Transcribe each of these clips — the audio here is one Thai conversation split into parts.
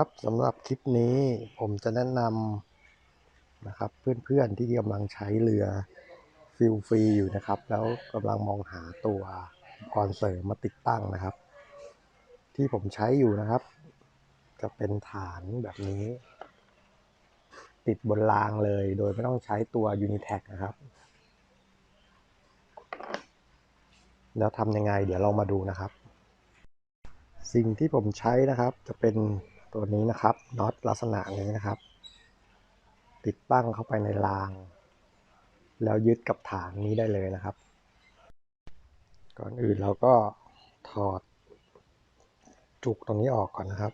ครับสำหรับคลิปนี้ผมจะแนะนำนะครับเพื่อนๆที่กำลังใช้เรือฟิลฟรีอยู่นะครับ แล้วกำลังมองหาตัวอุปกรณ์เสริมมาติดตั้งนะครับ ที่ผมใช้อยู่นะครับ จะเป็นฐานแบบนี้ ติดบนรางเลยโดยไม่ต้องใช้ตัว Unitech นะครับ แล้วทำยังไงเดี๋ยวเรามาดูนะครับสิ่งที่ผมใช้นะครับจะเป็น ตัวนี้นะครับน็อตลักษณะนี้นะครับ ติดตั้งเข้าไปในราง แล้วยึดกับฐานนี้ได้เลยนะครับ ก่อนอื่นเราก็ถอด จุกตรงนี้ออกก่อนนะครับ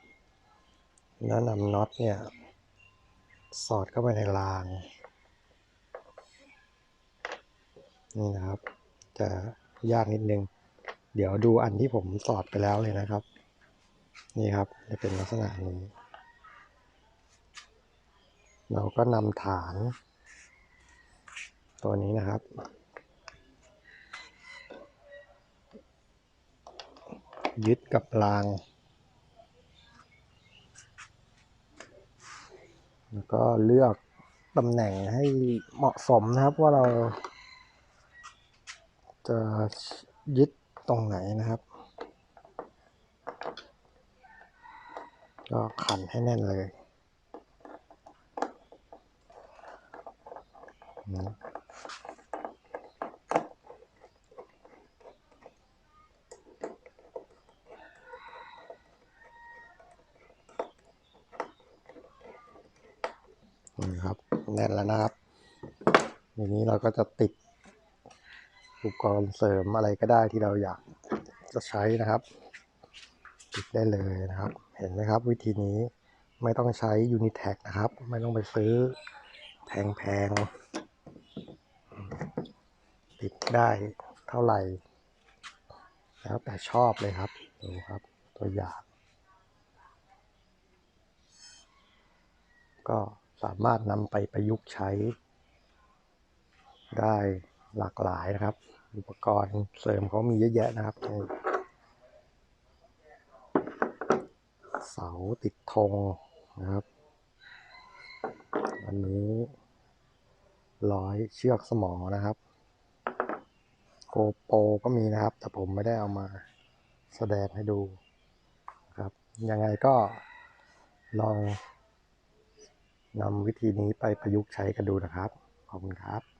แล้วนำน็อตเนี่ย สอดเข้าไปในราง นี่นะครับ จะยากนิดนึง เดี๋ยวดูอันที่ผมสอดไปแล้วเลยนะครับ นี่ครับจะเป็นลักษณะนี้ เราก็นำฐาน ตัวนี้นะครับ ยึดกับราง แล้วก็เลือกตำแหน่งให้เหมาะสมนะครับว่าเราจะยึดตรงไหนนะครับ ก็ขันให้แน่นเลยนะนี่ครับแน่นแล้วนะครับทีนี้เราก็จะติดอุปกรณ์เสริมอะไรก็ได้ที่เราอยากจะใช้นะครับ ติดได้เลยนะครับ เห็นไหมครับ วิธีนี้ไม่ต้องใช้ Unitech นะครับ ไม่ต้องไปซื้อแพงๆ ติดได้เท่าไหร่ แล้วแต่ชอบเลยครับ ดูครับตัวอย่าง ก็สามารถนำไปประยุกต์ใช้ ได้หลากหลายนะครับ อุปกรณ์เสริมเขามีเยอะแยะนะครับ เสาติดธงนะครับ อันนี้ร้อยเชือกสมอนะครับ โกโปก็มีนะครับ แต่ผมไม่ได้เอามาแสดงให้ดูครับ ยังไงก็ลองนำวิธีนี้ไปประยุกต์ใช้กันดูนะครับ ขอบคุณครับ